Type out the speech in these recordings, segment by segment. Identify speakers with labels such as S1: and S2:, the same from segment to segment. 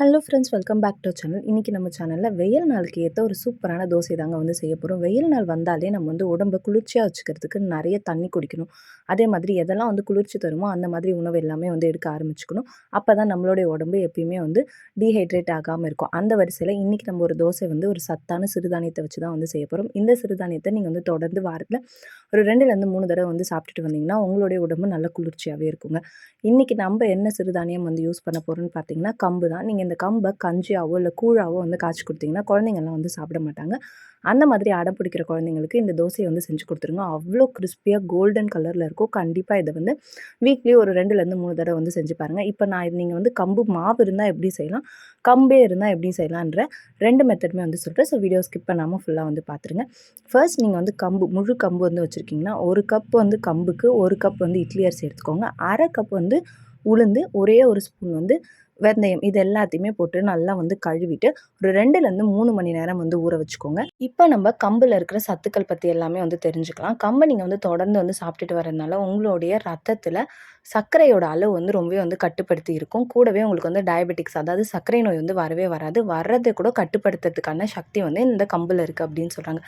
S1: Hello friends welcome back to channel இன்றைக்கி நம்ம சேனலில் வெயில் நாளுக்கு ஏற்ற ஒரு சூப்பரான தோசை தாங்க வந்து செய்ய போகிறோம் வெயில் நாள் வந்தாலே நம்ம வந்து உடம்பை குளிர்ச்சியாக வச்சுக்கிறதுக்கு நிறைய தண்ணி குடிக்கணும். அதே மாதிரி எதெல்லாம் வந்து குளிர்ச்சி தருமோ அந்த மாதிரி உணவு எல்லாமே வந்து எடுக்க ஆரம்பிச்சுக்கணும். அப்போ தான் நம்மளுடைய உடம்பு எப்பயுமே வந்து டீஹைட்ரேட் ஆகாமல் இருக்கும். அந்த வரிசையில் இன்றைக்கி நம்ம ஒரு தோசை வந்து ஒரு சத்தான சிறுதானியத்தை வச்சு தான் வந்து செய்ய போகிறோம் இந்த சிறுதானியத்தை நீங்கள் வந்து தொடர்ந்து வாரத்தில் ஒரு ரெண்டுலேருந்து மூணு தடவை வந்து சாப்பிட்டுட்டு வந்தீங்கன்னா உங்களுடைய உடம்பு நல்ல குளிர்ச்சியாகவே இருக்குங்க. இன்றைக்கி நம்ம என்ன சிறுதானியம் வந்து யூஸ் பண்ண போகிறோம்னு பார்த்தீங்கன்னா கம்பு தான். நீங்கள் இந்த கம்பை கஞ்சியாவோ இல்லை கூழாவோ வந்து காய்ச்சி கொடுத்தீங்கன்னா குழந்தைங்கள்லாம் வந்து சாப்பிட மாட்டாங்க. அந்த மாதிரி அடம் பிடிக்கிற குழந்தைங்களுக்கு இந்த தோசையை வந்து செஞ்சு கொடுத்துருங்க. அவ்வளோ கிறிஸ்பியாக கோல்டன் கலரில் இருக்கும். கண்டிப்பாக இதை வந்து வீக்லி ஒரு ரெண்டுலேருந்து மூணு தடவை வந்து செஞ்சு பாருங்கள் இப்போ நான் நீங்கள் வந்து கம்பு மாவு இருந்தால் எப்படி செய்யலாம்? கம்பே இருந்தால் எப்படி செய்யலான்ற ரெண்டு மெத்தடுமே வந்து சொல்கிறேன் ஸோ வீடியோ ஸ்கிப் பண்ணாமல் ஃபுல்லாக வந்து பார்த்துருங்க ஃபர்ஸ்ட் நீங்கள் வந்து கம்பு முழு கம்பு வந்து வச்சுருக்கீங்கன்னா ஒரு கப் வந்து கம்புக்கு ஒரு கப் வந்து இட்லி அரிசி எடுத்துக்கோங்க. அரை கப் வந்து உளுந்து ஒரே ஒரு ஸ்பூன் வந்து வெந்தயம் இது எல்லாத்தையுமே போட்டு நல்லா வந்து கழுவிட்டு ஒரு ரெண்டுலேருந்து மூணு மணி நேரம் வந்து ஊற வச்சுக்கோங்க. இப்போ நம்ம கம்பில் இருக்கிற சத்துக்கள் பற்றி எல்லாமே வந்து தெரிஞ்சுக்கலாம். கம்பை நீங்கள் வந்து தொடர்ந்து வந்து சாப்பிட்டுட்டு வரதுனால உங்களுடைய ரத்தத்தில் சர்க்கரையோட அளவு வந்து ரொம்பவே வந்து கட்டுப்படுத்தி இருக்கும். கூடவே உங்களுக்கு வந்து டயபெட்டிக்ஸ் அதாவது சர்க்கரை நோய் வந்து வரவே வராது. வர்றதை கூட கட்டுப்படுத்துறதுக்கான சக்தி வந்து இந்த கம்பில் இருக்குது அப்படின்னு சொல்கிறாங்க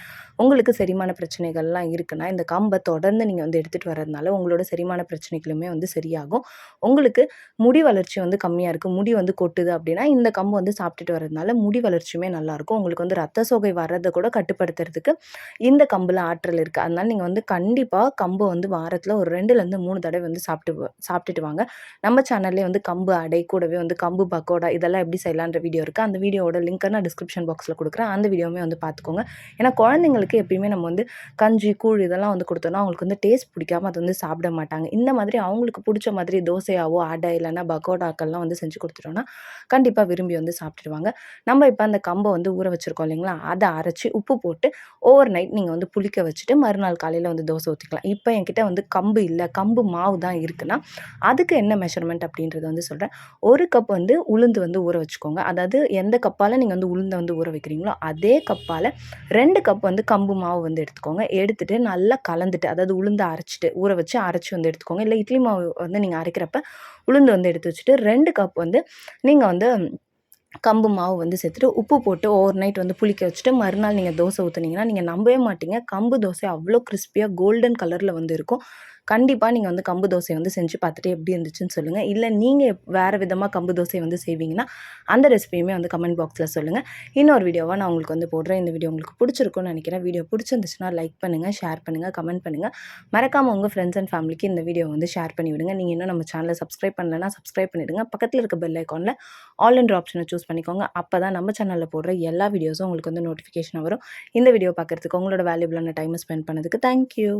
S1: உங்களுக்கு செரிமான பிரச்சனைகள்லாம் இருக்குன்னா இந்த கம்பை தொடர்ந்து நீங்கள் வந்து எடுத்துகிட்டு வரதுனால உங்களோட செரிமான பிரச்சனைகளுமே வந்து சரியாகும். உங்களுக்கு முடி வளர்ச்சி வந்து கம்மியாக இருக்குது முடி வந்து கொட்டுது அப்படின்னா இந்த கம்பு வந்து சாப்பிட்டுட்டு வரதுனால முடி வளர்ச்சியுமே நல்லாயிருக்கும் உங்களுக்கு வந்து ரத்த சோகை வர்றதை கூட கட்டுப்படுத்துறதுக்கு இந்த கம்பில் ஆற்றல் இருக்குது அதனால் நீங்கள் வந்து கண்டிப்பாக கம்பை வந்து வாரத்தில் ஒரு ரெண்டுலேருந்து மூணு தடவை வந்து சாப்பிட்டு சாப்பிட்டுட்டு வாங்க நம்ம சேனல்லே வந்து கம்பு அடை கூடவே வந்து கம்பு பக்கோடா இதெல்லாம் எப்படி செய்யலான்ற வீடியோ இருக்குது அந்த வீடியோட லிங்க்கை நான் டிஸ்கிரிப்ஷன் பாக்ஸில் கொடுக்குறேன். அந்த வீடியோவுமே வந்து பார்த்துக்கோங்க ஏன்னா குழந்தைங்களுக்கு எப்பயுமே நம்ம வந்து கஞ்சி கூழ் இதெல்லாம் வந்து கொடுத்தோன்னா அவங்களுக்கு வந்து டேஸ்ட் பிடிக்காம அதை வந்து சாப்பிட மாட்டாங்க. இந்த மாதிரி அவங்களுக்கு பிடிச்ச மாதிரி தோசையாவோ அடை இல்லைன்னா பக்கோடாக்கள்லாம் வந்து செஞ்சு கொடுத்துட்டோன்னா கண்டிப்பாக விரும்பி வந்து சாப்பிட்டுருவாங்க. நம்ம இப்போ அந்த கம்பை வந்து ஊற வச்சுருக்கோம் இல்லைங்களா? அதை அரைச்சி உப்பு போட்டு ஓவர் நைட் நீங்கள் வந்து புளிக்க வச்சுட்டு மறுநாள் காலையில் வந்து தோசை ஊற்றிக்கலாம் இப்போ என்கிட்ட வந்து கம்பு இல்லை. கம்பு மாவு தான் இருக்குன்னா அதுக்கு என்ன மெஷர்மெண்ட் அப்படின்றத வந்து சொல்கிறேன் ஒரு கப் வந்து உளுந்து வந்து ஊற வச்சுக்கோங்க. அதாவது எந்த கப்பால் நீங்கள் வந்து உளுந்தை வந்து ஊற வைக்கிறீங்களோ அதே கப்பால் ரெண்டு கப் வந்து கம்பு மாவு வந்து எடுத்துக்கோங்க. எடுத்துகிட்டு நல்லா கலந்துட்டு அதாவது உளுந்து அரைச்சிட்டு ஊற வச்சு அரைச்சி வந்து எடுத்துக்கோங்க. இல்லை இட்லி மாவு வந்து நீங்கள் அரைக்கிறப்ப உளுந்து வந்து எடுத்து வச்சுட்டு ரெண்டு கப் வந்து நீங்கள் வந்து கம்பு மாவு வந்து சேர்த்துட்டு உப்பு போட்டு ஓவர் நைட் வந்து புளிக்க வச்சுட்டு மறுநாள் நீங்கள் தோசை ஊற்றுனீங்கன்னா நீங்கள் நம்பவே மாட்டீங்க. கம்பு தோசை அவ்வளோ கிறிஸ்பியாக கோல்டன் கலரில் வந்து இருக்கும். கண்டிப்பாக நீங்கள் வந்து கம்பு தோசை வந்து செஞ்சு பார்த்துட்டு எப்படி இருந்துச்சுன்னு சொல்லுங்கள் இல்லை நீங்கள் வேறு விதமாக கம்பு தோசை வந்து செய்வீங்கன்னா அந்த ரெசிபியுமே வந்து கமெண்ட் பாக்ஸில் சொல்லுங்கள் இன்னொரு வீடியோவாக நான் உங்களுக்கு வந்து போடுறேன். இந்த வீடியோ உங்களுக்கு பிடிச்சிருக்கும்னு நினைக்கிறேன். வீடியோ பிடிச்சிருந்துச்சுன்னா லைக் பண்ணுங்கள் ஷேர் பண்ணுங்கள் கமெண்ட் பண்ணுங்கள் மறக்காமல் உங்கள் ஃப்ரெண்ட்ஸ் அண்ட் ஃபேமிலிக்கு இந்த வீடியோ வந்து ஷேர் பண்ணி விடுங்க. நீங்கள் இன்னும் நம்ம சேனலை சப்ஸ்கிரைப் பண்ணலன்னா சப்ஸ்கிரைப் பண்ணிவிடுங்க பக்கத்தில் இருக்க பெல் ஐக்கானில் ஆல் என்ற ஆப்ஷனை சூஸ் பண்ணிக்கோங்க. அப்போ தான் நம்ம சேனலில் போடுற எல்லா வீடியோஸும் உங்களுக்கு வந்து நோட்டிஃபிகேஷன் வரும். இந்த வீடியோ பார்க்குறதுக்கு உங்களோட வேல்யூபிளான டைமை ஸ்பெண்ட் பண்ணதுக்கு தேங்க்யூ